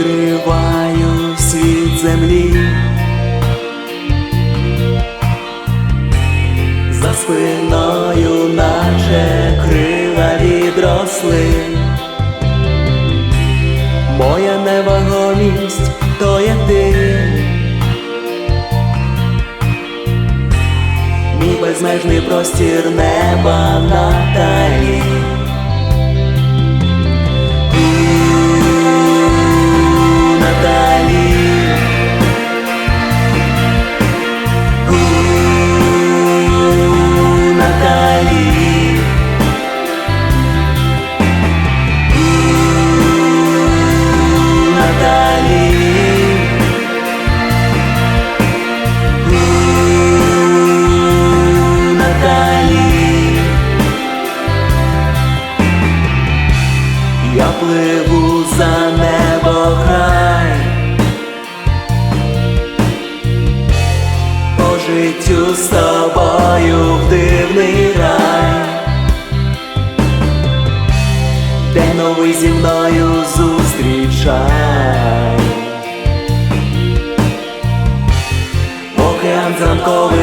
відриваю світ землі, за спиною наче крила відросли, моя невагомість то є ти, мій безмежний простір неба на Наталі. Я пливу за небо край, по життю з тобою в дивний рай, де новий зі мною зустрічай. Океан зранковий